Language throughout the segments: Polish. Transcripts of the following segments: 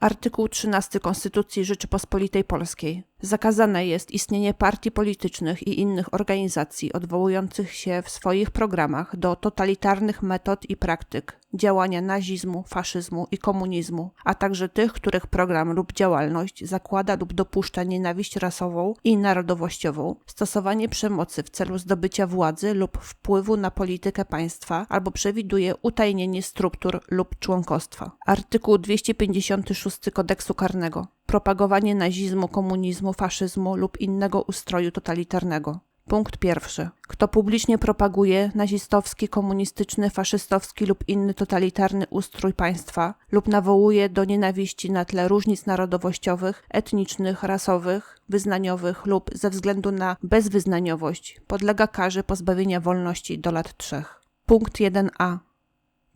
Artykuł 13 Konstytucji Rzeczypospolitej Polskiej. Zakazane jest istnienie partii politycznych i innych organizacji odwołujących się w swoich programach do totalitarnych metod i praktyk działania nazizmu, faszyzmu i komunizmu, a także tych, których program lub działalność zakłada lub dopuszcza nienawiść rasową i narodowościową, stosowanie przemocy w celu zdobycia władzy lub wpływu na politykę państwa albo przewiduje utajnienie struktur lub członkostwa. Artykuł 256 Kodeksu Karnego propagowanie nazizmu, komunizmu, faszyzmu lub innego ustroju totalitarnego. Punkt pierwszy. Kto publicznie propaguje nazistowski, komunistyczny, faszystowski lub inny totalitarny ustrój państwa lub nawołuje do nienawiści na tle różnic narodowościowych, etnicznych, rasowych, wyznaniowych lub ze względu na bezwyznaniowość, podlega karze pozbawienia wolności do lat trzech. Punkt 1a.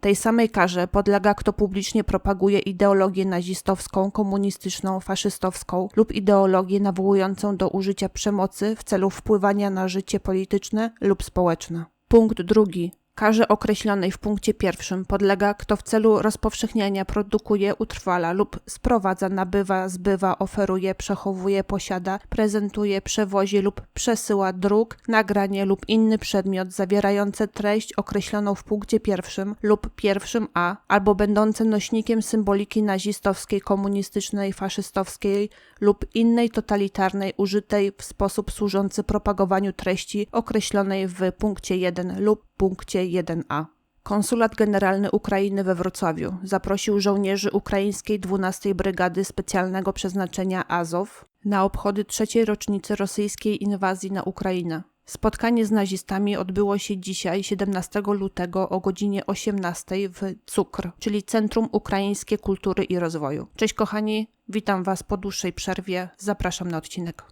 Tej samej karze podlega kto publicznie propaguje ideologię nazistowską, komunistyczną, faszystowską lub ideologię nawołującą do użycia przemocy w celu wpływania na życie polityczne lub społeczne. Punkt drugi. Karze określonej w punkcie pierwszym podlega, kto w celu rozpowszechniania produkuje, utrwala lub sprowadza, nabywa, zbywa, oferuje, przechowuje, posiada, prezentuje, przewozi lub przesyła druk, nagranie lub inny przedmiot zawierający treść określoną w punkcie pierwszym lub pierwszym A, albo będące nośnikiem symboliki nazistowskiej, komunistycznej, faszystowskiej lub innej totalitarnej użytej w sposób służący propagowaniu treści określonej w punkcie 1 lub punkcie 1a. Konsulat Generalny Ukrainy we Wrocławiu zaprosił żołnierzy ukraińskiej 12 Brygady Specjalnego Przeznaczenia Azow na obchody trzeciej rocznicy rosyjskiej inwazji na Ukrainę. Spotkanie z nazistami odbyło się dzisiaj, 17 lutego o godzinie 18 w Cukr, czyli Centrum Ukraińskie Kultury i Rozwoju. Cześć kochani, witam Was po dłuższej przerwie, zapraszam na odcinek.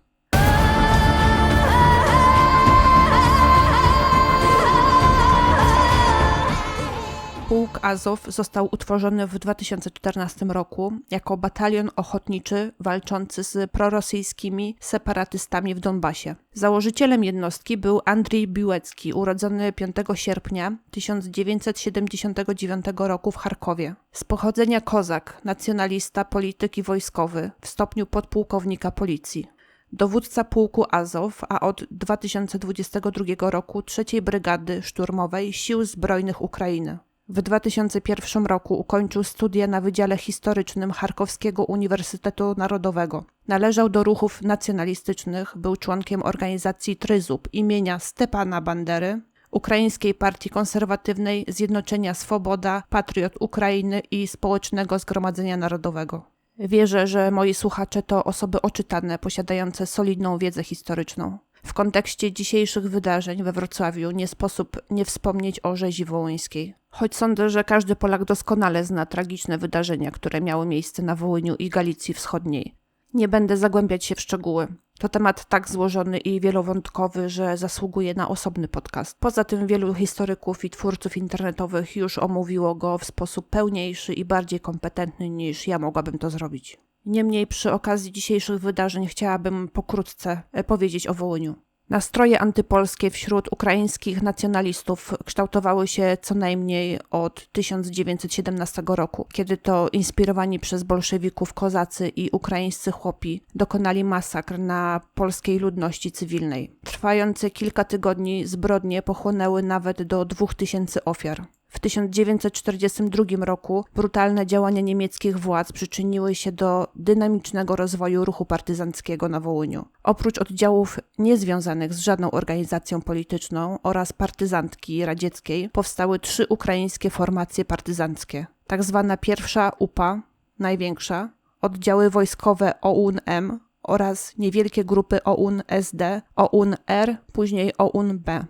Pułk Azow został utworzony w 2014 roku jako batalion ochotniczy walczący z prorosyjskimi separatystami w Donbasie. Założycielem jednostki był Andrzej Biłecki, urodzony 5 sierpnia 1979 roku w Charkowie. Z pochodzenia kozak, nacjonalista, polityk i wojskowy w stopniu podpułkownika policji dowódca pułku Azow, a od 2022 roku trzeciej Brygady Szturmowej Sił Zbrojnych Ukrainy. W 2001 roku ukończył studia na Wydziale Historycznym Charkowskiego Uniwersytetu Narodowego. Należał do ruchów nacjonalistycznych, był członkiem organizacji Tryzub imienia Stepana Bandery, Ukraińskiej Partii Konserwatywnej, Zjednoczenia Swoboda, Patriot Ukrainy i Społecznego Zgromadzenia Narodowego. Wierzę, że moi słuchacze to osoby oczytane, posiadające solidną wiedzę historyczną. W kontekście dzisiejszych wydarzeń we Wrocławiu nie sposób nie wspomnieć o rzezi wołyńskiej. Choć sądzę, że każdy Polak doskonale zna tragiczne wydarzenia, które miały miejsce na Wołyniu i Galicji Wschodniej. Nie będę zagłębiać się w szczegóły. To temat tak złożony i wielowątkowy, że zasługuje na osobny podcast. Poza tym wielu historyków i twórców internetowych już omówiło go w sposób pełniejszy i bardziej kompetentny niż ja mogłabym to zrobić. Niemniej przy okazji dzisiejszych wydarzeń chciałabym pokrótce e, powiedzieć o Wołyniu. Nastroje antypolskie wśród ukraińskich nacjonalistów kształtowały się co najmniej od 1917 roku, kiedy to inspirowani przez bolszewików kozacy i ukraińscy chłopi dokonali masakr na polskiej ludności cywilnej. Trwające kilka tygodni zbrodnie pochłonęły nawet do 2000 ofiar. W 1942 roku brutalne działania niemieckich władz przyczyniły się do dynamicznego rozwoju ruchu partyzanckiego na Wołyniu. Oprócz oddziałów niezwiązanych z żadną organizacją polityczną oraz partyzantki radzieckiej powstały trzy ukraińskie formacje partyzanckie. Tak zwana pierwsza UPA, największa, oddziały wojskowe OUN-M oraz niewielkie grupy OUN-SD, OUN-R, później OUN-B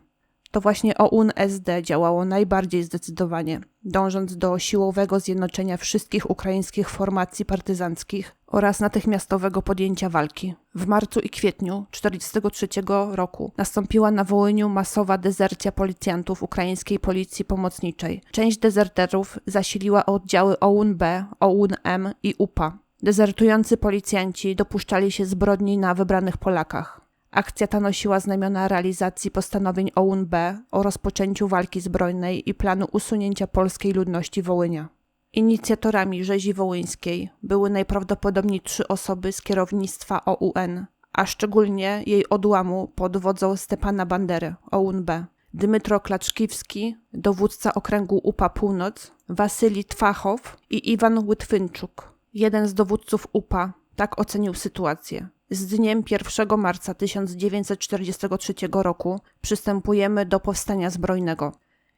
to właśnie OUN-SD działało najbardziej zdecydowanie, dążąc do siłowego zjednoczenia wszystkich ukraińskich formacji partyzanckich oraz natychmiastowego podjęcia walki. W marcu i kwietniu 1943 roku nastąpiła na Wołyniu masowa dezercja policjantów ukraińskiej policji pomocniczej. Część dezerterów zasiliła oddziały OUN-B, OUN-M i UPA. Dezertujący policjanci dopuszczali się zbrodni na wybranych Polakach. Akcja ta nosiła znamiona realizacji postanowień OUN-B o rozpoczęciu walki zbrojnej i planu usunięcia polskiej ludności Wołynia. Inicjatorami rzezi wołyńskiej były najprawdopodobniej trzy osoby z kierownictwa OUN, a szczególnie jej odłamu pod wodzą Stepana Bandery, OUN-B. Dmytro Klaczkiwski, dowódca okręgu UPA Północ, Wasyli Twachow i Iwan Łytwynczuk, jeden z dowódców UPA, tak ocenił sytuację. Z dniem 1 marca 1943 roku przystępujemy do powstania zbrojnego.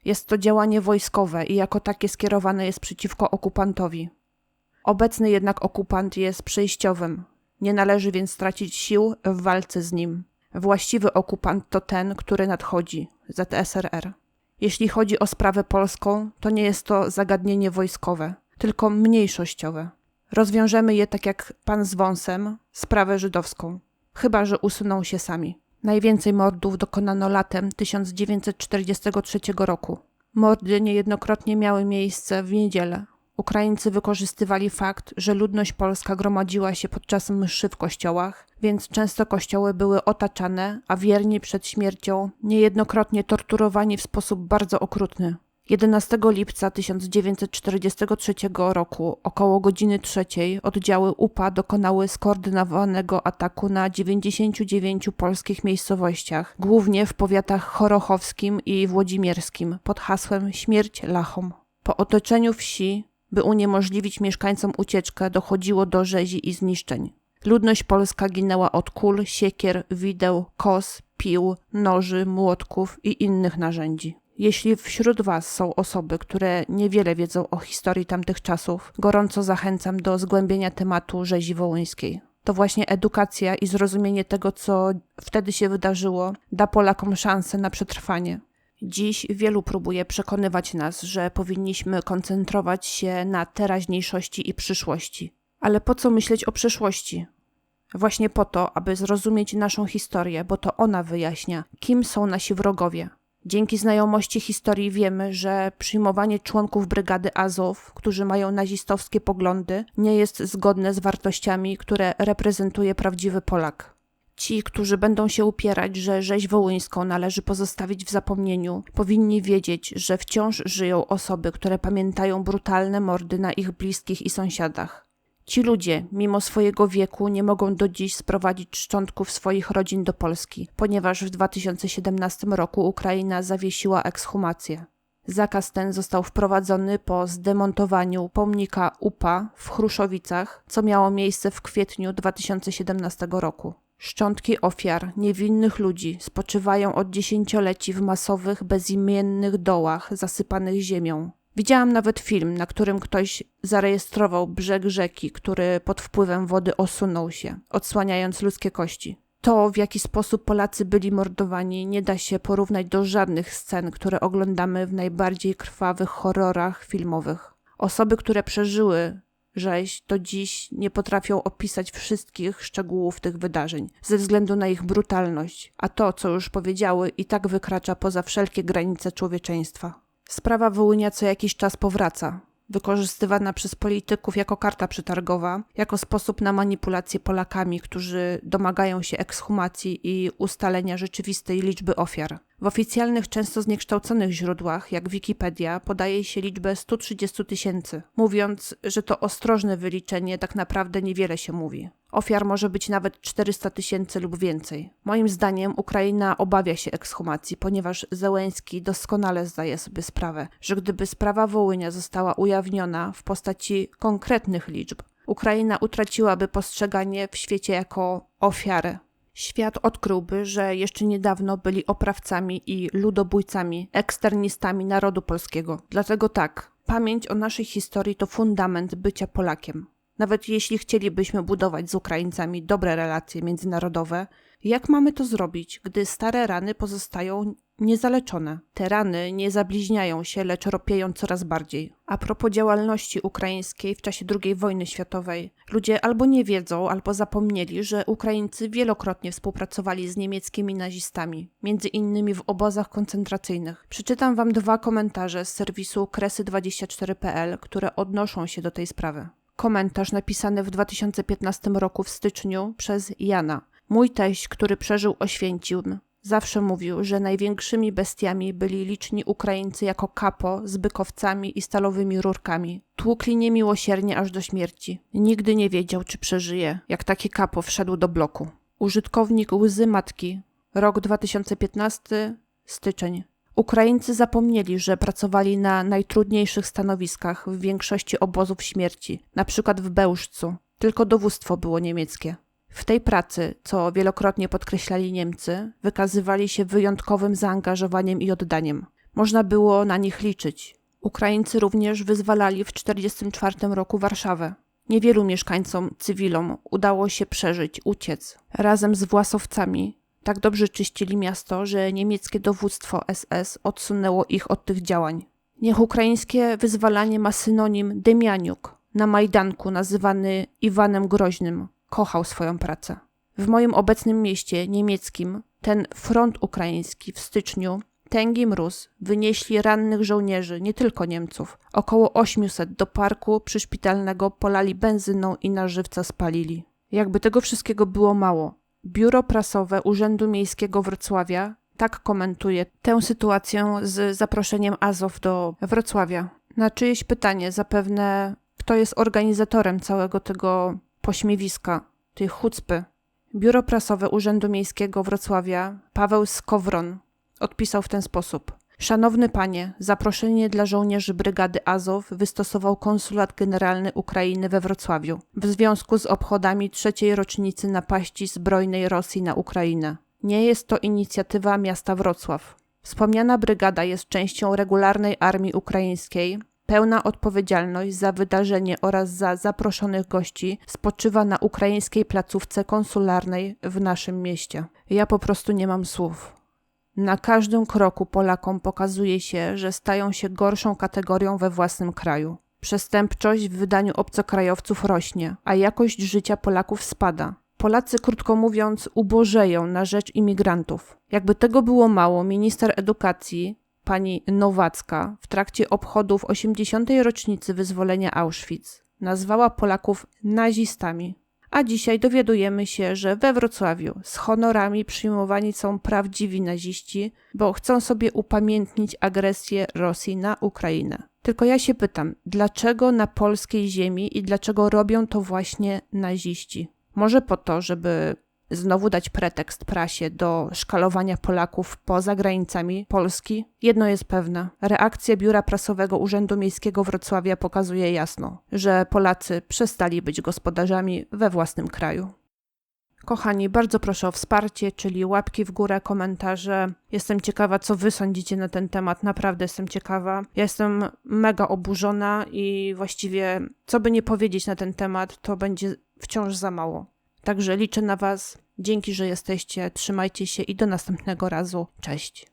Jest to działanie wojskowe i jako takie skierowane jest przeciwko okupantowi. Obecny jednak okupant jest przejściowym, nie należy więc stracić sił w walce z nim. Właściwy okupant to ten, który nadchodzi ZSRR. Jeśli chodzi o sprawę polską, to nie jest to zagadnienie wojskowe, tylko mniejszościowe. Rozwiążemy je tak jak pan z wąsem, sprawę żydowską. Chyba, że usuną się sami. Najwięcej mordów dokonano latem 1943 roku. Mordy niejednokrotnie miały miejsce w niedzielę. Ukraińcy wykorzystywali fakt, że ludność polska gromadziła się podczas mszy w kościołach, więc często kościoły były otaczane, a wierni przed śmiercią niejednokrotnie torturowani w sposób bardzo okrutny. 11 lipca 1943 roku około godziny trzeciej oddziały UPA dokonały skoordynowanego ataku na 99 polskich miejscowościach, głównie w powiatach chorochowskim i włodzimierskim pod hasłem Śmierć Lachom. Po otoczeniu wsi, by uniemożliwić mieszkańcom ucieczkę, dochodziło do rzezi i zniszczeń. Ludność polska ginęła od kul, siekier, wideł, kos, pił, noży, młotków i innych narzędzi. Jeśli wśród Was są osoby, które niewiele wiedzą o historii tamtych czasów, gorąco zachęcam do zgłębienia tematu rzezi wołyńskiej. To właśnie edukacja i zrozumienie tego, co wtedy się wydarzyło, da Polakom szansę na przetrwanie. Dziś wielu próbuje przekonywać nas, że powinniśmy koncentrować się na teraźniejszości i przyszłości. Ale po co myśleć o przyszłości? Właśnie po to, aby zrozumieć naszą historię, bo to ona wyjaśnia, kim są nasi wrogowie. Dzięki znajomości historii wiemy, że przyjmowanie członków brygady Azow, którzy mają nazistowskie poglądy, nie jest zgodne z wartościami, które reprezentuje prawdziwy Polak. Ci, którzy będą się upierać, że rzeź wołyńską należy pozostawić w zapomnieniu, powinni wiedzieć, że wciąż żyją osoby, które pamiętają brutalne mordy na ich bliskich i sąsiadach. Ci ludzie, mimo swojego wieku, nie mogą do dziś sprowadzić szczątków swoich rodzin do Polski, ponieważ w 2017 roku Ukraina zawiesiła ekshumację. Zakaz ten został wprowadzony po zdemontowaniu pomnika UPA w Chruszowicach, co miało miejsce w kwietniu 2017 roku. Szczątki ofiar, niewinnych ludzi, spoczywają od dziesięcioleci w masowych, bezimiennych dołach zasypanych ziemią. Widziałam nawet film, na którym ktoś zarejestrował brzeg rzeki, który pod wpływem wody osunął się, odsłaniając ludzkie kości. To, w jaki sposób Polacy byli mordowani, nie da się porównać do żadnych scen, które oglądamy w najbardziej krwawych horrorach filmowych. Osoby, które przeżyły rzeź, do dziś nie potrafią opisać wszystkich szczegółów tych wydarzeń, ze względu na ich brutalność, a to, co już powiedziały, i tak wykracza poza wszelkie granice człowieczeństwa. Sprawa Wołynia co jakiś czas powraca, wykorzystywana przez polityków jako karta przetargowa, jako sposób na manipulację Polakami, którzy domagają się ekshumacji i ustalenia rzeczywistej liczby ofiar. W oficjalnych, często zniekształconych źródłach, jak Wikipedia, podaje się liczbę 130 tysięcy, mówiąc, że to ostrożne wyliczenie tak naprawdę niewiele się mówi. Ofiar może być nawet 400 tysięcy lub więcej. Moim zdaniem Ukraina obawia się ekshumacji, ponieważ Zełęński doskonale zdaje sobie sprawę, że gdyby sprawa Wołynia została ujawniona w postaci konkretnych liczb, Ukraina utraciłaby postrzeganie w świecie jako ofiarę. Świat odkryłby, że jeszcze niedawno byli oprawcami i ludobójcami, eksternistami narodu polskiego. Dlatego tak, pamięć o naszej historii to fundament bycia Polakiem. Nawet jeśli chcielibyśmy budować z Ukraińcami dobre relacje międzynarodowe, jak mamy to zrobić, gdy stare rany pozostają niezaleczone? Te rany nie zabliźniają się, lecz ropieją coraz bardziej. A propos działalności ukraińskiej w czasie II wojny światowej, ludzie albo nie wiedzą, albo zapomnieli, że Ukraińcy wielokrotnie współpracowali z niemieckimi nazistami, między innymi w obozach koncentracyjnych. Przeczytam wam dwa komentarze z serwisu kresy24.pl, które odnoszą się do tej sprawy. Komentarz napisany w 2015 roku w styczniu przez Jana. Mój teść, który przeżył Oświęcim, Zawsze mówił, że największymi bestiami byli liczni Ukraińcy jako kapo z bykowcami i stalowymi rurkami. Tłukli niemiłosiernie aż do śmierci. Nigdy nie wiedział, czy przeżyje, jak taki kapo wszedł do bloku. Użytkownik Łzy Matki, rok 2015, styczeń. Ukraińcy zapomnieli, że pracowali na najtrudniejszych stanowiskach w większości obozów śmierci, na przykład w Bełżcu. Tylko dowództwo było niemieckie. W tej pracy, co wielokrotnie podkreślali Niemcy, wykazywali się wyjątkowym zaangażowaniem i oddaniem. Można było na nich liczyć. Ukraińcy również wyzwalali w 1944 roku Warszawę. Niewielu mieszkańcom, cywilom udało się przeżyć, uciec. Razem z własowcami tak dobrze czyścili miasto, że niemieckie dowództwo SS odsunęło ich od tych działań. Niech ukraińskie wyzwalanie ma synonim Demianiuk, na Majdanku nazywany Iwanem Groźnym, kochał swoją pracę. W moim obecnym mieście niemieckim ten front ukraiński w styczniu tęgi mróz wynieśli rannych żołnierzy, nie tylko Niemców. Około 800 do parku przyszpitalnego polali benzyną i na żywca spalili. Jakby tego wszystkiego było mało, biuro prasowe Urzędu Miejskiego Wrocławia tak komentuje tę sytuację z zaproszeniem Azow do Wrocławia. Na czyjeś pytanie zapewne kto jest organizatorem całego tego pośmiewiska, tej chucpy. Biuro prasowe Urzędu Miejskiego Wrocławia, Paweł Skowron, odpisał w ten sposób. Szanowny panie, zaproszenie dla żołnierzy brygady Azow wystosował konsulat generalny Ukrainy we Wrocławiu w związku z obchodami trzeciej rocznicy napaści zbrojnej Rosji na Ukrainę. Nie jest to inicjatywa miasta Wrocław. Wspomniana brygada jest częścią regularnej armii ukraińskiej, Pełna odpowiedzialność za wydarzenie oraz za zaproszonych gości spoczywa na ukraińskiej placówce konsularnej w naszym mieście. Ja po prostu nie mam słów. Na każdym kroku Polakom pokazuje się, że stają się gorszą kategorią we własnym kraju. Przestępczość w wydaniu obcokrajowców rośnie, a jakość życia Polaków spada. Polacy, krótko mówiąc, ubożeją na rzecz imigrantów. Jakby tego było mało, minister edukacji pani Nowacka w trakcie obchodów 80. rocznicy wyzwolenia Auschwitz nazwała Polaków nazistami. A dzisiaj dowiadujemy się, że we Wrocławiu z honorami przyjmowani są prawdziwi naziści, bo chcą sobie upamiętnić agresję Rosji na Ukrainę. Tylko ja się pytam, dlaczego na polskiej ziemi i dlaczego robią to właśnie naziści? Może po to, żeby znowu dać pretekst prasie do szkalowania Polaków poza granicami Polski? Jedno jest pewne. Reakcja Biura Prasowego Urzędu Miejskiego Wrocławia pokazuje jasno, że Polacy przestali być gospodarzami we własnym kraju. Kochani, bardzo proszę o wsparcie, czyli łapki w górę, komentarze. Jestem ciekawa, co wy sądzicie na ten temat. Naprawdę jestem ciekawa. Ja jestem mega oburzona i właściwie, co by nie powiedzieć na ten temat, to będzie wciąż za mało. Także liczę na Was. Dzięki, że jesteście. Trzymajcie się i do następnego razu. Cześć.